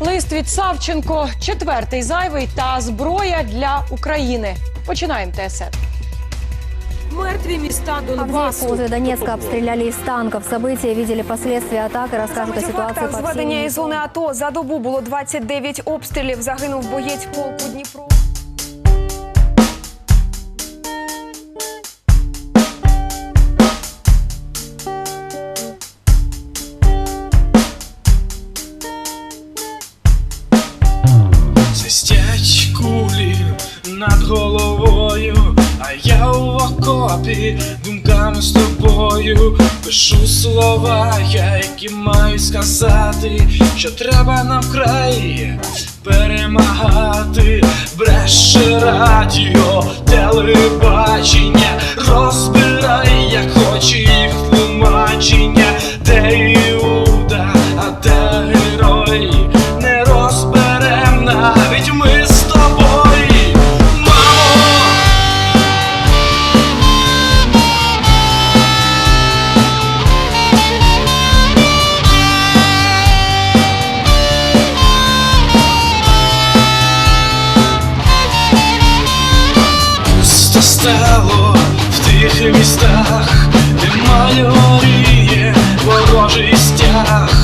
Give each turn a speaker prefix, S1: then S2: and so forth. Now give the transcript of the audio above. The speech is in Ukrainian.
S1: Лист від Савченко, четвертий зайвий та зброя для України. Починаємо ТСН. Мертві міста Донбасу.
S2: возле Донецка обстріляли із танків. События видели последствия атаки. розкажуть о
S3: фактах
S2: по всій.
S3: зведення із зони АТО за добу було 29 обстрілів. Загинув боєць полку Дніпро.
S4: Над головою, а я у окопі думками з тобою. Пишу слова, я які маю сказати, що треба нам краї перемагати, бреше радіо, телебачення, стало в тих містах, де майоріє ворожий стяг,